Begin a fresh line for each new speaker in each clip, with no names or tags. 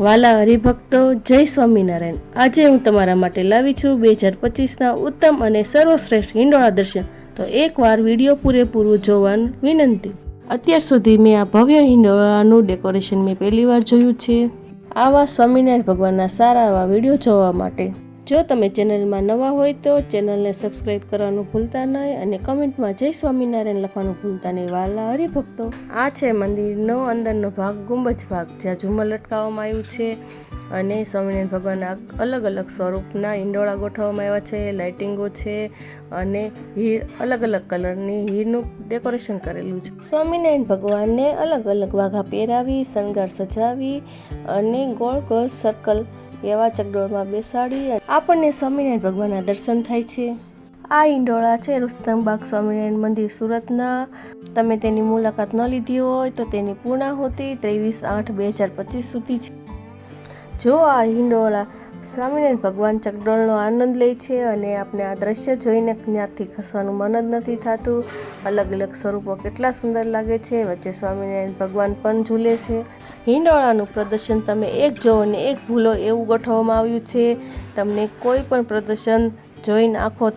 વાલા હરિભક્તો જય સ્વામિનારાયણ. આજે હું તમારા માટે લાવી છું બે હજાર પચીસના ઉત્તમ અને સર્વશ્રેષ્ઠ હિંડોળા દર્શન તો એકવાર વીડિયો પૂરેપૂરું જોવાનું વિનંતી. અત્યાર સુધી મેં આ ભવ્ય હિંડોળાનું ડેકોરેશન મેં પહેલી વાર જોયું છે. આવા સ્વામિનારાયણ ભગવાનના સારા એવા વીડિયો જોવા માટે જો તમે ચેનલમાં નવા હોય તો ચેનલને સબસ્ક્રાઇબ કરવાનું ભૂલતા નહીં અને કમેન્ટમાં જય સ્વામિનારાયણ લખવાનું ભૂલતા નહીં. વાલા હરિભક્તો. આ છે મંદિરનો અંદરનો ભાગ, ગુંબજ ભાગ, જ્યાં ઝુમર લટકાવવામાં આવ્યું છે અને સ્વામિનારાયણ ભગવાનના અલગ અલગ સ્વરૂપના ઈંડોળા ગોઠવવામાં આવ્યા છે, લાઇટિંગો છે અને હીર અલગ અલગ કલરની હીરનું ડેકોરેશન કરેલું છે. સ્વામિનારાયણ ભગવાનને અલગ અલગ વાઘા પહેરાવી, શણગાર સજાવી અને ગોળ ગોળ સર્કલ એવા ચકડોળમાં બેસાડી આપણને સ્વામિનારાયણ ભગવાનના દર્શન થાય છે. આ ઈંડોળા છે રુસ્તમબાગ સ્વામિનારાયણ મંદિર સુરતના. તમે તેની મુલાકાત ન લીધી હોય તો તેની પૂર્ણાહુતિ ત્રેવીસ આઠ બે હજાર પચીસ સુધી છે. જો આ હિંડોળા સ્વામિનારાયણ ભગવાન ચકડોળનો આનંદ લે છે અને આપણે આ દ્રશ્ય જોઈને જ્ઞાતથી ખસવાનું મન જ નથી થતું. અલગ અલગ સ્વરૂપો કેટલા સુંદર લાગે છે. વચ્ચે સ્વામિનારાયણ ભગવાન પણ ઝૂલે છે. હિંડોળાનું પ્રદર્શન તમે એક જોવો ને એક ભૂલો એવું ગોઠવવામાં આવ્યું છે. તમને કોઈ પણ પ્રદર્શન જોઈને આંખો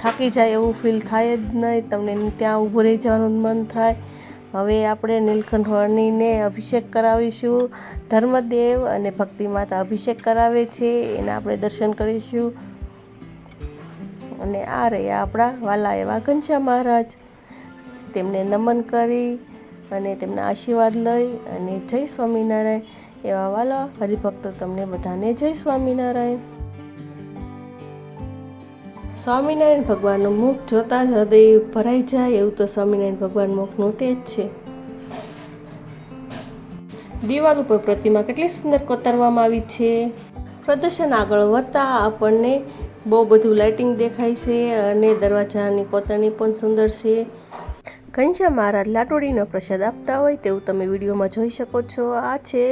થાકી જાય એવું ફીલ થાય જ નહીં. તમને ત્યાં ઊભું રહી જવાનું મન થાય. હવે આપણે નીલકંઠ વર્ણીને અભિષેક કરાવીશું. ધર્મદેવ અને ભક્તિ માતા અભિષેક કરાવે છે. એના આપણે દર્શન કરીશું. અને આ રહ્યા આપણા વાલા એવા ઘનશ્યા મહારાજ. તેમને નમન કરી અને તેમના આશીર્વાદ લઈ અને જય સ્વામિનારાયણ. એવા વાલા હરિભક્તો તમને બધાને જય સ્વામિનારાયણ. સ્વામિનારાયણ ભગવાનનું મુખ જોતા જ હૃદય ભરાઈ જાય એવું તો સ્વામિનારાયણ ભગવાન મુખનું તે જ છે. દિવાલ ઉપર પ્રતિમા કેટલી સુંદર કોતરવામાં આવી છે. પ્રદર્શન આગળ વધતા આપણને બહુ બધું લાઇટિંગ દેખાય છે અને દરવાજાની કોતરણી પણ સુંદર છે. ઘનશ્યામ મહારાજ લાટોડીનો પ્રસાદ આપતા હોય તેવું તમે વિડીયોમાં જોઈ શકો છો. આ છે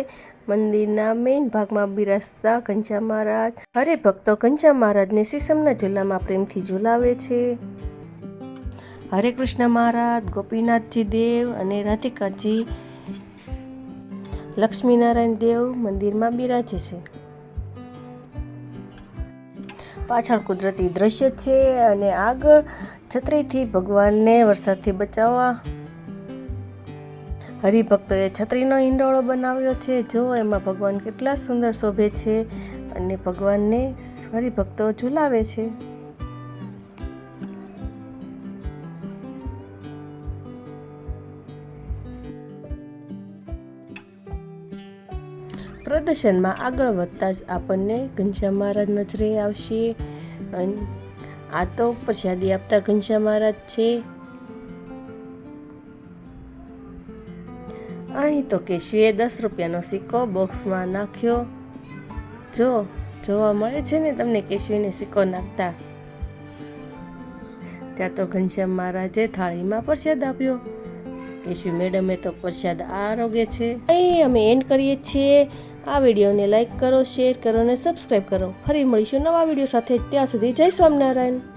મંદિરના મેઇન ભાગમાં બિરાજતા ઘંચા મહારાજ. હરે ભક્તો ઘંચા મહારાજને સીસમના ઝુલામાં પ્રેમથી ઝુલાવે છે. હરે કૃષ્ણ મહારાજ, ગોપીનાથજી દેવ અને રાધિકાજી લક્ષ્મીનારાયણ દેવ મંદિરમાં બિરાજે છે. પાછળ કુદરતી દ્રશ્ય છે અને આગળ છત્રીથી ભગવાનને વરસાદથી બચાવવા હરિભક્તોએ છત્રીનો હિંડોળો બનાવ્યો છે. જો એમાં ભગવાન કેટલા સુંદર શોભે છે અને ભગવાનને હરિભક્તો ઝુલાવે છે. પ્રદર્શનમાં આગળ વધતા જ આપણને ઘનશ્યામ મહારાજ નજરે આવશે. આ તો પ્રસાદી આપતા ઘનશ્યામ મહારાજ છે. અહીં તો કેશવીએ દસ રૂપિયાનો સિક્કો બોક્સમાં નાખ્યો. જો, જોવા મળે છે ને તમને કેશવીને સિક્કો નાખતા. ત્યાં તો ઘનશ્યામ મહારાજે થાળીમાં પ્રસાદ આપ્યો. કેશવી મેડમે તો પ્રસાદ આરોગ્ય છે. અહીં અમે એન્ડ કરીએ છીએ. આ વિડીયોને લાઈક કરો, શેર કરો અને સબસ્ક્રાઈબ કરો. ફરી મળીશું નવા વીડિયો સાથે. ત્યાં સુધી જય સ્વામિનારાયણ.